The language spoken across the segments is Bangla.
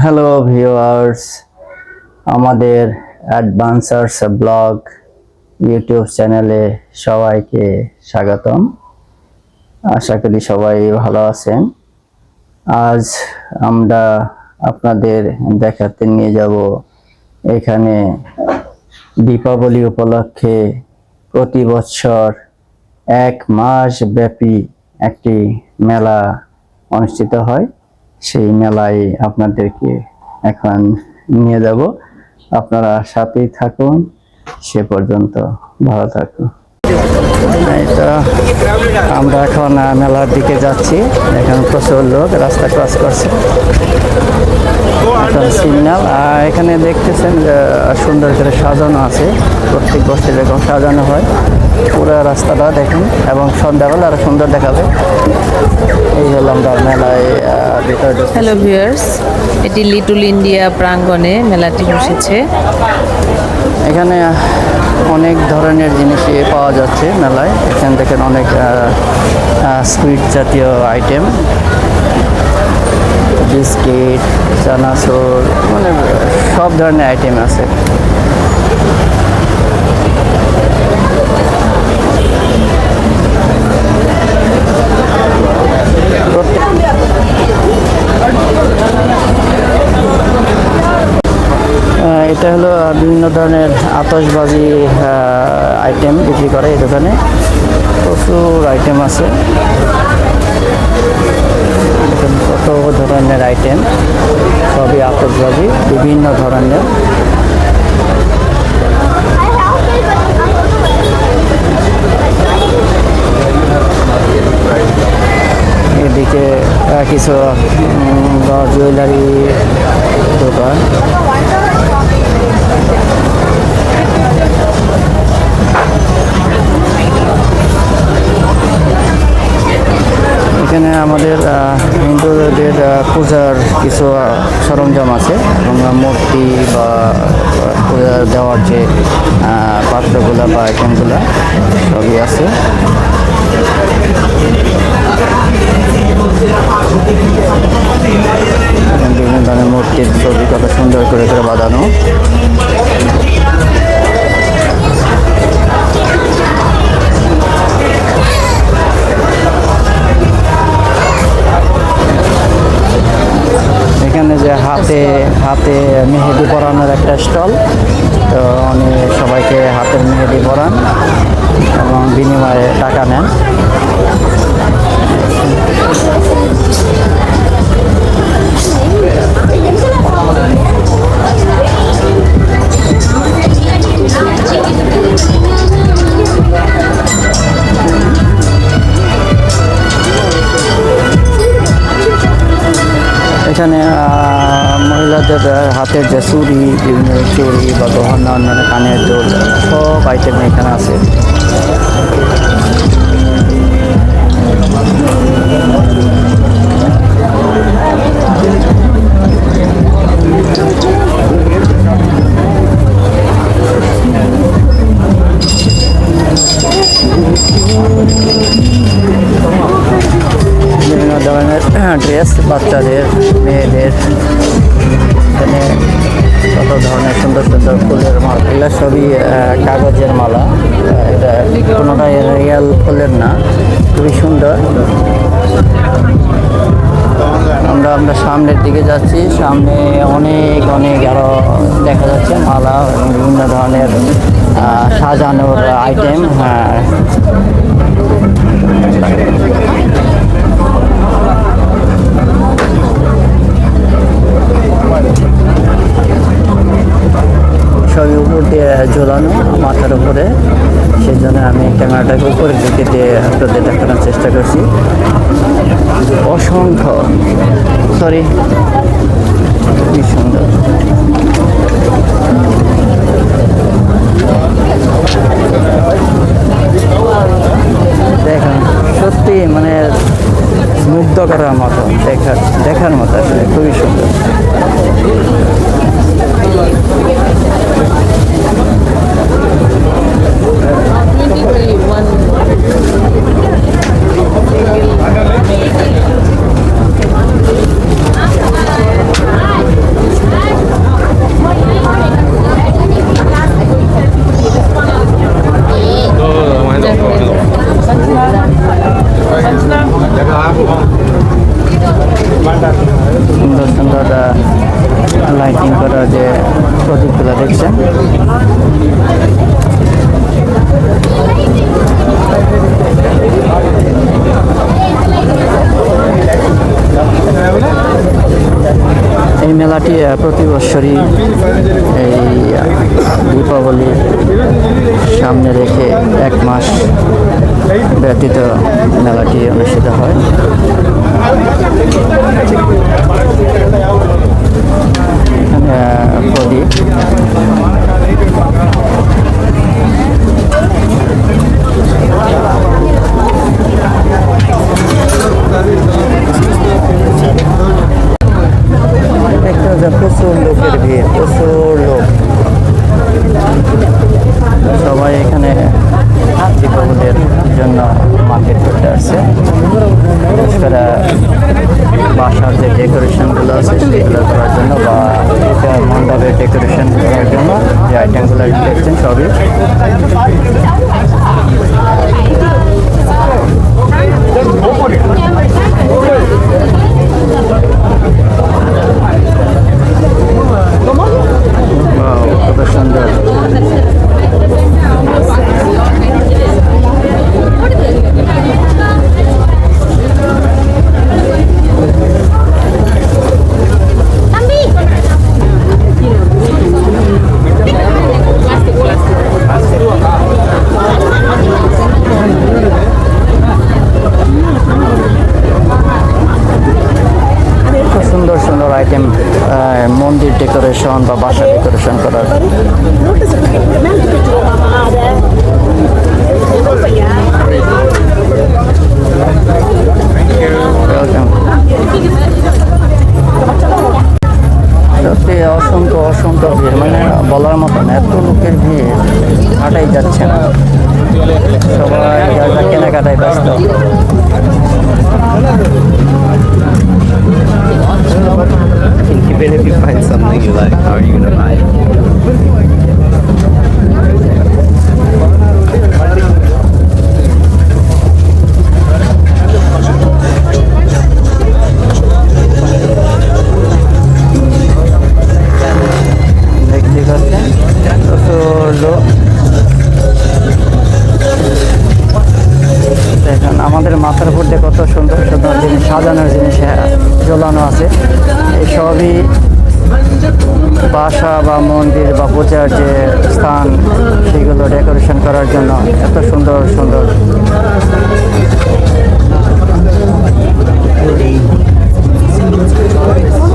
হ্যালো ভিউয়ার্স আমাদের অ্যাডভান্সার্স ব্লগ ইউটিউব চ্যানেলে সবাইকে স্বাগতম। আশা করি সবাই ভালো আছেন। আজ আমরা আপনাদের দেখাতে নিয়ে যাব এখানে দীপাবলি উপলক্ষে প্রতি বছর এক মাস ব্যাপী একটি মেলা অনুষ্ঠিত হয়। সেই মেলায় আপনাদেরকে এখন নিয়ে যাব। আপনারা সাথেই থাকুন। সে পর্যন্ত ভালো থাকুন। আমরা এখন মেলার দিকে যাচ্ছি। এখন প্রচুর লোক রাস্তা ক্রস করছে। সিগন্যাল। আর এখানে দেখতেছেন সুন্দর করে সাজানো আছে। প্রত্যেক বছর এরকম সাজানো হয়। পুরো রাস্তাটা দেখুন এবং সন্ধ্যাবেলা আরও সুন্দর দেখাবে। এই হলো আমরা মেলায় হ্যালো ভিউয়ার্স এটি লিটল ইন্ডিয়া প্রাঙ্গণে মেলাটি বসেছে। এখানে অনেক ধরনের জিনিসই পাওয়া যাচ্ছে মেলায়। এখান থেকে অনেক সুইট জাতীয় আইটেম বিস্কিট চানাচুর মানে সব ধরনের আইটেম আছে। এটা হলো বিভিন্ন ধরনের আতশবাজি আইটেম বিক্রি করে এই দোকানে। প্রচুর আইটেম আছে। কত ধরনের আইটেম সবই আতশবাজি বিভিন্ন ধরনের। এদিকে কিছু জুয়েলারি Yeah, me. চুড়ি বা গহনা অন্যান্য কানের দোল, সব আইটেম এখানে আছে। বিভিন্ন ধরনের ড্রেস বাচ্চাদের, মেয়েদের, এখানে কত ধরনের সুন্দর সুন্দর ফুলের মালা, এগুলো সবই কাগজের মালা। এটা কোনোটাই রিয়াল ফুলের না, খুবই সুন্দর। আমরা আমরা সামনের দিকে যাচ্ছি, সামনে অনেক অনেক আরও দেখা যাচ্ছে মালা এবং বিভিন্ন ধরনের সাজানোর আইটেম হ্যাঁ সবই উপর দিয়ে ঝোলানো মাথার উপরে। সেই জন্য আমি ক্যামেরাটাকে উপরের দিকে দিয়ে আপনাদের দেখানোর চেষ্টা করছি। অসংখ্য। সরি কি সুন্দর। দেখেন, সত্যি মানে মুগ্ধ করার মতো, দেখার দেখার মতো আসলে, খুবই সুন্দর। 23, 1 আহ, এই দীপাবলি সামনে রেখে এক মাস ব্যতীত মেলাটি অনুষ্ঠিত হয়। প্রদীপ। দেখতে হচ্ছে প্রচুর লোকের ভিড়, প্রচুর লোক। সবাই এখানে দীপাবলির জন্য মার্কেট করতে আসছে। করে বাসার যে ডেকোরেশনগুলো আছে, সেগুলো করার জন্য বা মণ্ডপের ডেকোরেশন করার জন্য যে আইটেমগুলো দেখছেন সবই। Wow, কত সুন্দর সবাই যা যা কেনাকাটায় ব্যস্ত Even if you find something you like, how are you gonna buy it? সবই বাসা বা মন্দির বা পূজার যে স্থান, সেগুলো ডেকোরেশন করার জন্য এত সুন্দর সুন্দর। যাবতীয়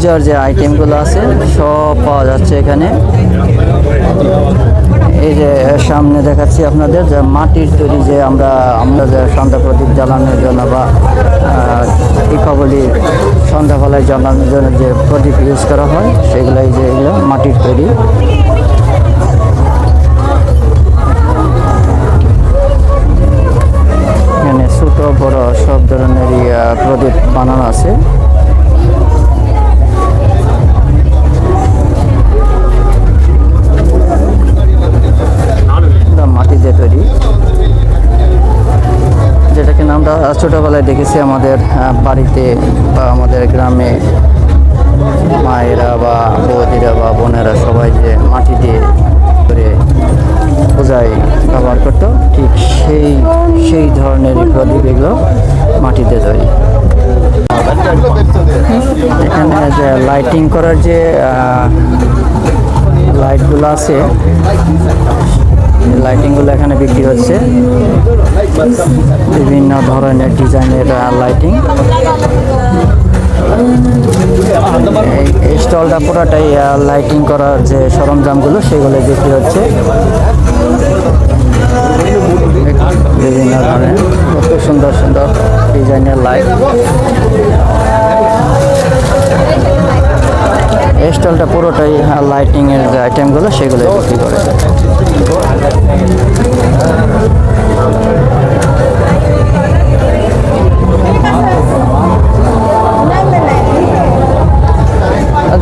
পূজার যে আইটেমগুলো আছে সব পাওয়া যাচ্ছে এখানে। এই যে সামনে দেখাচ্ছি আপনাদের যে মাটির তৈরি যে আমরা আমরা যে সন্ধ্যা প্রদীপ জ্বালানোর জন্য বা আহ, দীপাবলির সন্ধ্যাবেলায় জ্বালানোর জন্য যে প্রদীপ ইউজ করা হয় সেগুলো এই যে এগুলো মাটির তৈরি। এখানে ছোট বড় সব ধরনেরই প্রদীপ বানানো আছে। ছোটোবেলায় আমাদের বাড়িতে বা আমাদের গ্রামে। মায়েরা বা বৌদিরা বা বোনেরা সবাই যে মাটি দিয়ে করে পূজায় ব্যবহার করতো, ঠিক সেই সেই ধরনের প্রদীপ এগুলো মাটিতে তৈরি। এখানে যে লাইটিং করার যে লাইটগুলো আছে লাইটিংগুলো এখানে বিক্রি হচ্ছে। বিভিন্ন ধরনের ডিজাইনের লাইটিং এই- স্টলটা পুরোটাই লাইটিং করার যে সরঞ্জামগুলো সেগুলো বিক্রি হচ্ছে। বিভিন্ন ধরনের কত সুন্দর সুন্দর ডিজাইনের লাইট এই স্টলটা পুরোটাই লাইটিং এর যে আইটেমগুলো সেগুলো বিক্রি করে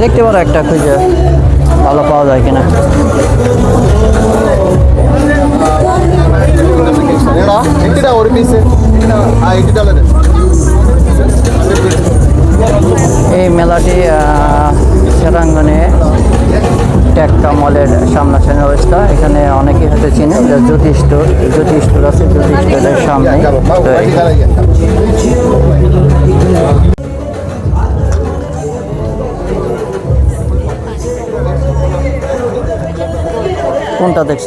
দেখতে পারো একটা খুঁজে ভালো পাওয়া যায় কিনা। এই মেলাটি সেরাঙ্গনে টেক্কা মলের সামনাসামনি অবস্থা। এখানে অনেকেই হয়তো চিনেন যে জ্যোতি স্টোর জ্যোতি স্টোর আছে জ্যোতি স্টোরের সামনে. কোনটা দেখছ?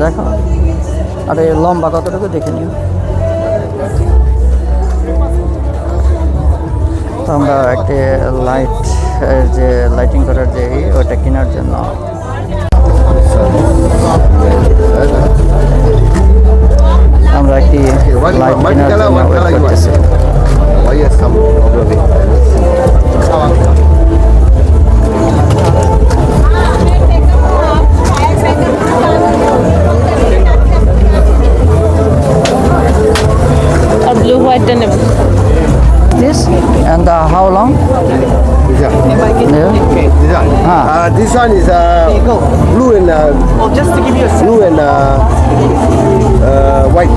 দেখো। আরে লম্বা কতটুকু দেখে নিও? আমরা একটি লাইট যে লাইটিং করার যে ওটা কেনার জন্য। আমরা একটি লাইট কেনার জন্য ওয়েট করতেছি। Is how long? This one. Yeah. This one. Ah. Uh, this one is uh, blue and uh, oh, just to give you a sense. blue and uh, uh, white.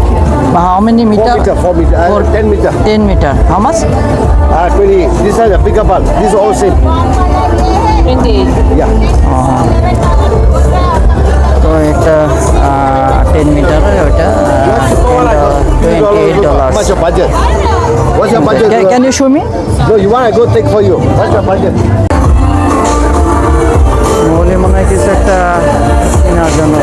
But how many meter? Four meter. Four meter. Uh, meter. Ten meter. How much? Uh, twenty. This is a bigger ball. This is all same. Twenty. Yeah. Uh -huh. তো একটা টেন মিটারের ওটা twenty eight How dollar much your budget? What's your budget? Can you show me No, you want I go take for you. What's your budget? Mouli মনে হয় কিছু একটা কেনার জন্য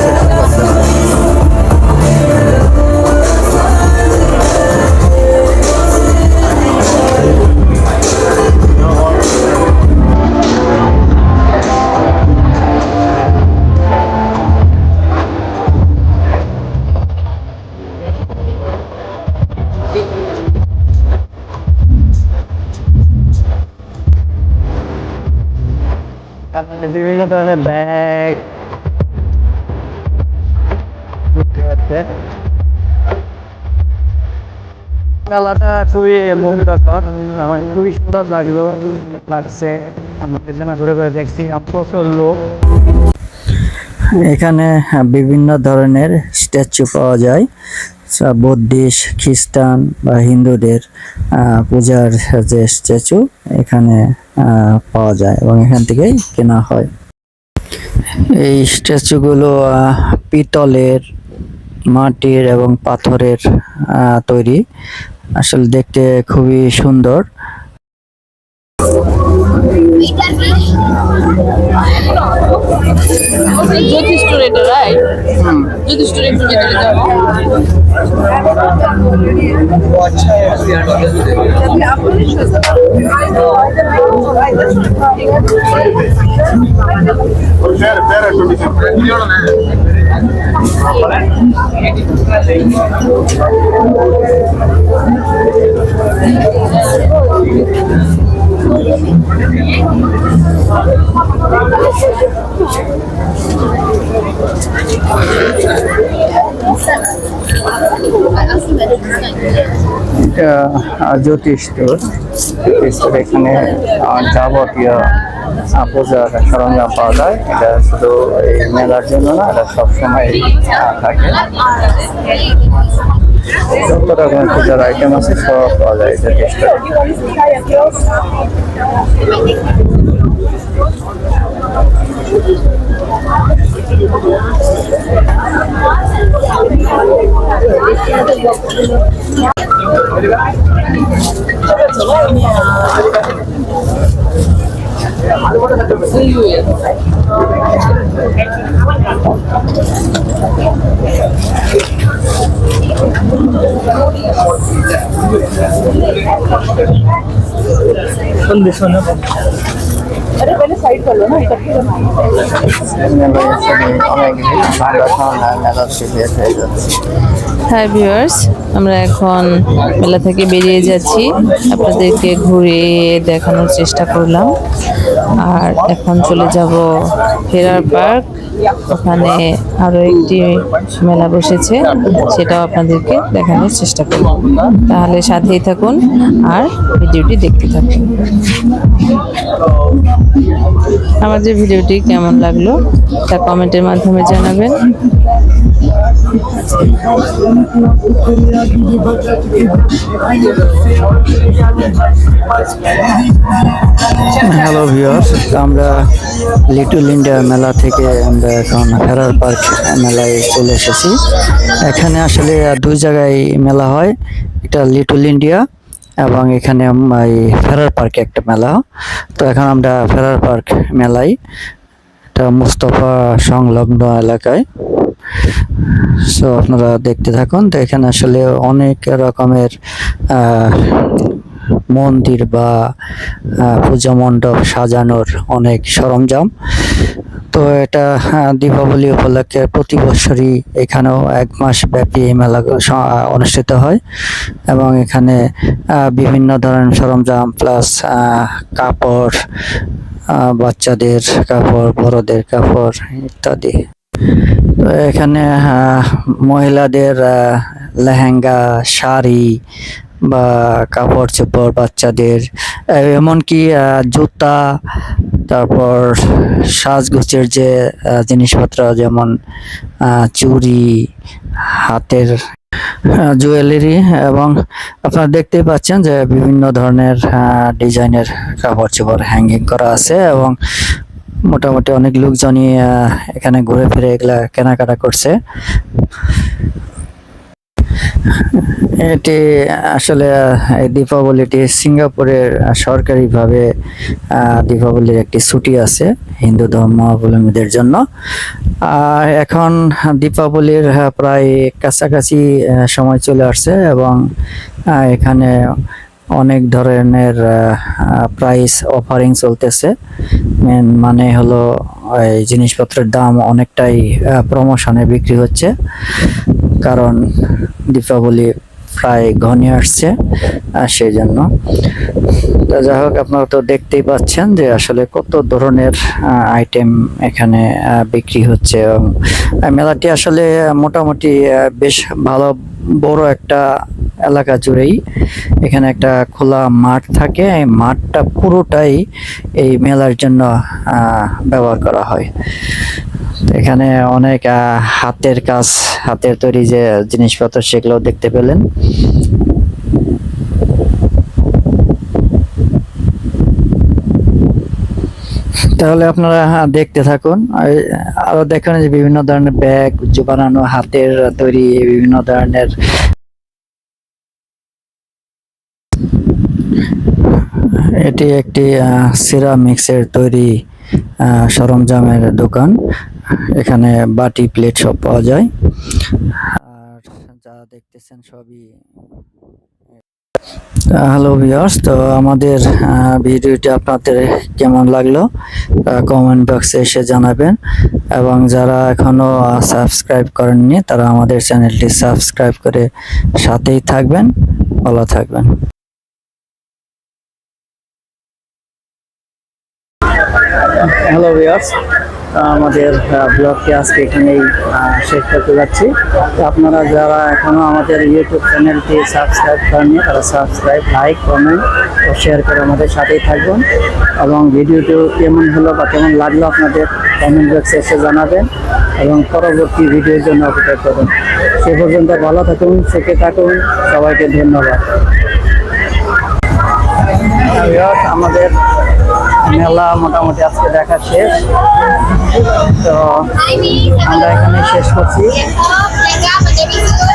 চেষ্টা করছে তারপরে বিভিন্ন ধরনের মেলাটা খুবই মুগ্ধকর আমার খুবই সুন্দর লাগল, লাগছে। আমাদের জন্য ঘুরে ঘুরে দেখছি প্রচুর লোক। এখানে বিভিন্ন ধরনের স্ট্যাচু পাওয়া যায়। বুদ্ধিস্ট, খ্রিস্টান বা হিন্দুদের পূজার যে স্ট্যাচু, এখানে পাওয়া যায় এবং এখান থেকেই কেনা হয়। এই স্ট্যাচুগুলো পিতলের মাটির এবং পাথরের তৈরি। আসলে দেখতে খুবই সুন্দর। জ্যোতি স্টোর এটা রাইট জ্যোতি স্টোর একটু ভিতরে যাব। এটা আহ, জ্যোতি স্টোর জ্যোতি স্টোর এখানে আহ, যাবতীয় পূজার সরঞ্জাম পাওয়া যায়। এটা শুধু এই মেলার জন্য না এটা সবসময় থাকে। যত রকমের পূজার আইটেম আছে সব পাওয়া যায় জ্যোতি হয়ে যাচ্ছে হ্যাঁ ভিউয়ার্স আমরা এখন মেলা থেকে বেরিয়ে যাচ্ছি। আপনাদেরকে ঘুরে দেখানোর চেষ্টা করলাম। আর এখন চলে যাব ফেরার পার্ক। ওখানে আরও একটি মেলা বসেছে, সেটাও আপনাদেরকে দেখানোর চেষ্টা করব। তাহলে সাথেই থাকুন আর ভিডিওটি দেখতে থাকুন। আমার যে ভিডিওটি কেমন লাগল তা কমেন্টের মাধ্যমে জানাবেন। হ্যালো ভিউয়ার্স আমরা লিটল ইন্ডিয়া মেলা থেকে আমরা এখন ফেরার পার্ক মেলায় চলে এসেছি। এখানে আসলে দুই জায়গায় মেলা হয় এটা লিটল ইন্ডিয়া এবং এখানে এই ফেরার পার্কে একটা মেলা। তো এখন আমরা ফেরার পার্ক মেলায়, এটা মুস্তফা সংলগ্ন এলাকায়। সো আপনারা দেখতে থাকুন। তো এখানে আসলে অনেক রকমের মন্দির বা পূজা মণ্ডপ সাজানোর অনেক সরঞ্জাম। তো এটা দীপাবলি উপলক্ষে প্রতি বছরই এখানেও এক মাস ব্যাপী এই মেলা অনুষ্ঠিত হয় এবং এখানে বিভিন্ন ধরনের সরঞ্জাম প্লাস কাপড় বাচ্চাদের কাপড়, বড়দের কাপড় ইত্যাদি। তো এখানে মহিলাদের লেহেঙ্গা, শাড়ি বা কাপড় চোপড় বাচ্চাদের এমনকি জুতা, তারপর সাজগোজের যে জিনিসপত্র যেমন চুড়ি, হাতের জুয়েলারি এবং আপনারা দেখতেই পাচ্ছেন যে বিভিন্ন ধরনের ডিজাইনের কাপড় চোপড় হ্যাঙ্গিং করা আছে এবং মোটামুটি অনেক লোকজনই এখানে ঘুরে ফিরে এগুলা কেনাকাটা করছে। এটি আসলে দীপাবলিটি সিঙ্গাপুরের সরকারিভাবে দীপাবলির একটি ছুটি আছে হিন্দু ধর্মাবলম্বীদের জন্য। এখন দীপাবলির প্রায় কাছাকাছি সময় চলে আসছে এবং এখানে অনেক ধরনের প্রাইস অফারিং চলতেছে। মেন মানে হলো, এই জিনিসপত্রের দাম অনেকটাই প্রমোশনে বিক্রি হচ্ছে। কারণ দীপাবলি প্রায় ঘনিয়ে আসছে সেই জন্য তো যাই হোক, আপনারা তো দেখতেই পাচ্ছেন যে আসলে কত ধরনের আইটেম এখানে বিক্রি হচ্ছে। মেলাটি আসলে মোটামুটি বেশ ভালো, বড় একটা এলাকা জুড়েই এখানে একটা খোলা মাঠ থাকে। এই মাঠটা পুরোটাই এই মেলার জন্য ব্যবহার করা হয়। এখানে অনেক হাতের কাজ, হাতের তৈরি যে জিনিসপত্র সেগুলো দেখতে পেলেন। তাহলে আপনারা দেখতে থাকুন। আরও দেখেন যে বিভিন্ন ধরনের ব্যাগ বানানো হাতের তৈরি বিভিন্ন ধরনের এটি একটি সিরামিক্সের তৈরি সরঞ্জামের দোকান। এখানে বাটি প্লেট সব পাওয়া যায়। আর যা দেখতেছেন সবই হ্যালো ভিউয়ার্স তো আমাদের ভিডিওটি আপনাদের কেমন লাগল কমেন্ট বক্সে এসে জানাবেন। এবং যারা এখনও সাবস্ক্রাইব করেননি, তারা আমাদের চ্যানেলটি সাবস্ক্রাইব করে সাথেই থাকবেন। ভালো থাকবেন। হ্যালো ভিউয়ার্স আমাদের ব্লগটি আজকে এখানেই শেষ করতে যাচ্ছি। তো আপনারা যারা এখনও আমাদের ইউটিউব চ্যানেলটি সাবস্ক্রাইব করেননি, তারা সাবস্ক্রাইব লাইক কমেন্ট ও শেয়ার করে আমাদের সাথেই থাকবেন। এবং ভিডিওটি কেমন হলো বা কেমন লাগল আপনাদের কমেন্ট বক্সে এসে জানাবেন এবং পরবর্তী ভিডিওর জন্য অপেক্ষা করুন সে পর্যন্ত ভালো থাকুন, সুখে থাকুন, সবাইকে ধন্যবাদ। আমাদের মেলা মোটামুটি আজকে দেখা শেষ। তো আমরা এখানে শেষ করছি।